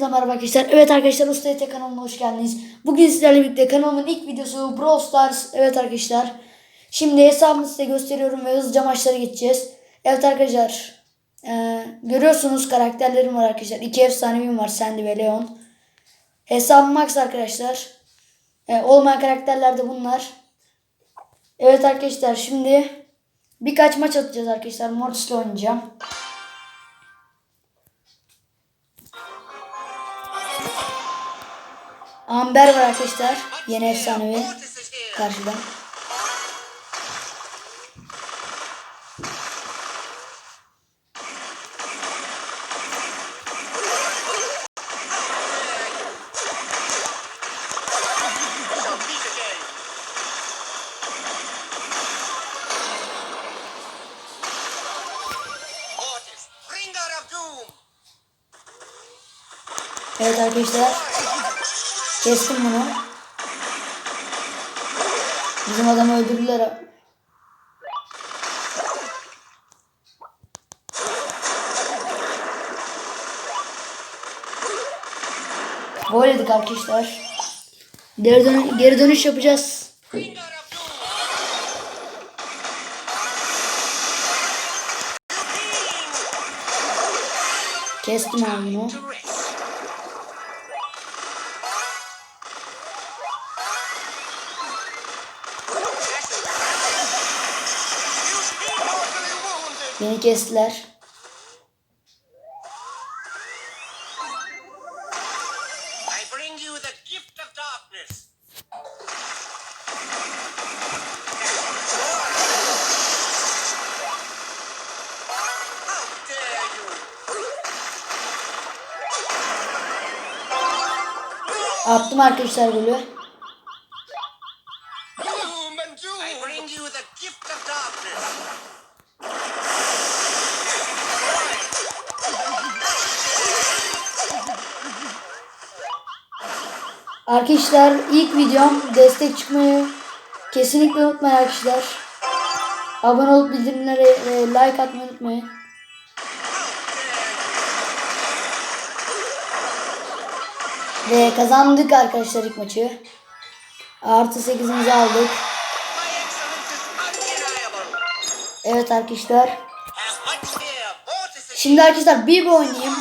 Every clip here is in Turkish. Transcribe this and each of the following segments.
Merhaba arkadaşlar. Evet arkadaşlar Usta Ete kanalına hoş geldiniz. Bugün sizlerle birlikte kanalımın ilk videosu Brawl Stars. Evet arkadaşlar. Şimdi hesabımı size gösteriyorum ve hızlıca maçlara geçeceğiz. Evet arkadaşlar. eee, görüyorsunuz karakterlerim var arkadaşlar. İki efsanevim var Sandy ve Leon. Hesabım Max arkadaşlar. Eee, olmayan karakterler de bunlar. Evet arkadaşlar şimdi birkaç maç atacağız arkadaşlar. Mortis'le oynayacağım. Amber var arkadaşlar. Yeni efsanevi doom. Evet arkadaşlar. Kestim bunu. Bizim adamı öldürdüler. Gol yedik arkadaşlar. Geri, dön geri dönüş yapacağız. Kestim abi. Dare you! Attım arkadaşlar golü. Arkadaşlar ilk videom destek çıkmayı kesinlikle unutmayın arkadaşlar. Abone olup bildirimlere e, like atmayı unutmayın. Ve kazandık arkadaşlar ilk maçı. Artı 8'imizi aldık. Evet arkadaşlar. Şimdi arkadaşlar bir oynayayım.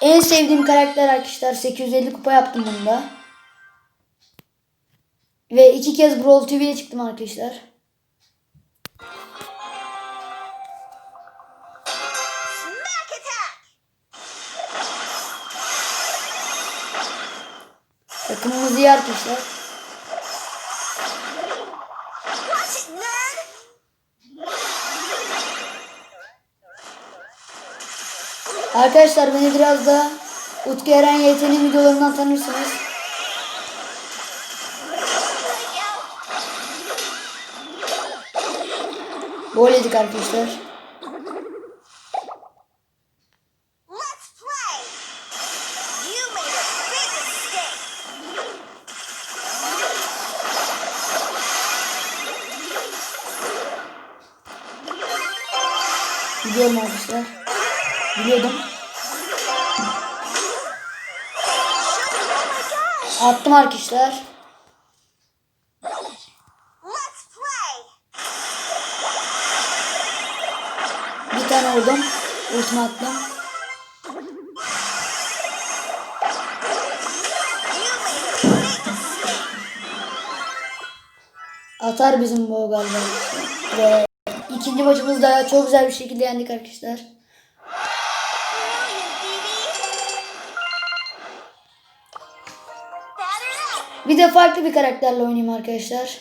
En sevdiğim karakter arkadaşlar 850 kupa yaptım bunda. Ve iki kez Brawl TV'ye çıktım arkadaşlar. Takımımız iyi arkadaşlar. Arkadaşlar beni biraz da Utku Eren YT'nin videolarından tanırsınız. Gol yedik arkadaşlar. Let's play! You made a big mistake! Biliyorum arkadaşlar. Biliyordum. Attım arkadaşlar. Vurdum. Ultimi attım. Atar bizim bu galiba. Ve ikinci maçımızı da çok güzel bir şekilde yendik arkadaşlar. Bir de farklı bir karakterle oynayayım arkadaşlar.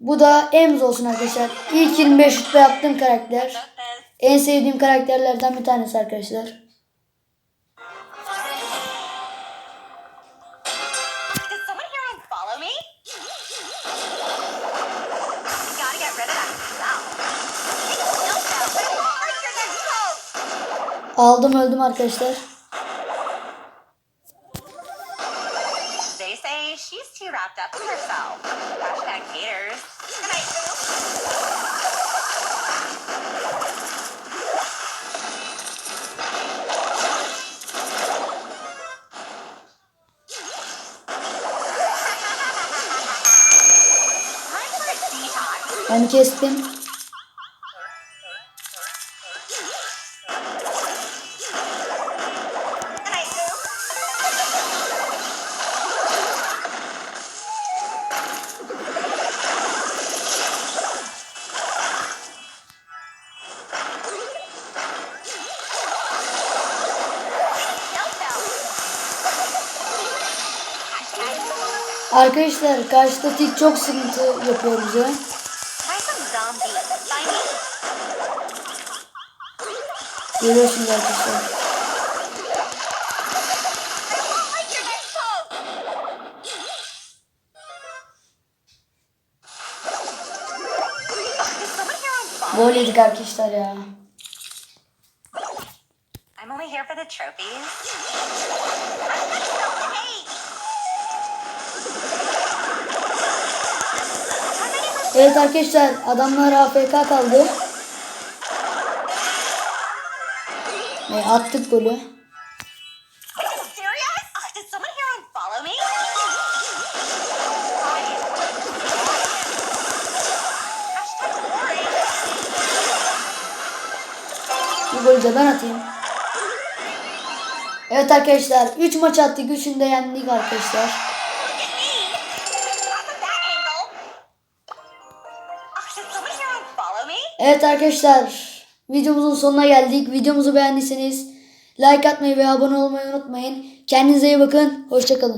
Bu da Ems olsun arkadaşlar. İlk 25 rütbe yaptığım karakter. En sevdiğim karakterlerden bir tanesi arkadaşlar. Aldım öldüm arkadaşlar. They say she's too wrapped up in herself. Onu kestim. Arkadaşlar karşıda tik çok sıkıntı yapıyor bize. Görüyorsunuz arkadaşlar. Gol yedik arkadaşlar ya. I'm only here for the trophies. Evet arkadaşlar adamlar AFK kaldı. Ve attık golü. Bu golü de ben atayım. Evet arkadaşlar 3 maç attık. 3'ünü de yendik arkadaşlar. Evet arkadaşlar videomuzun sonuna geldik. Videomuzu beğendiyseniz like atmayı ve abone olmayı unutmayın. Kendinize iyi bakın. Hoşçakalın.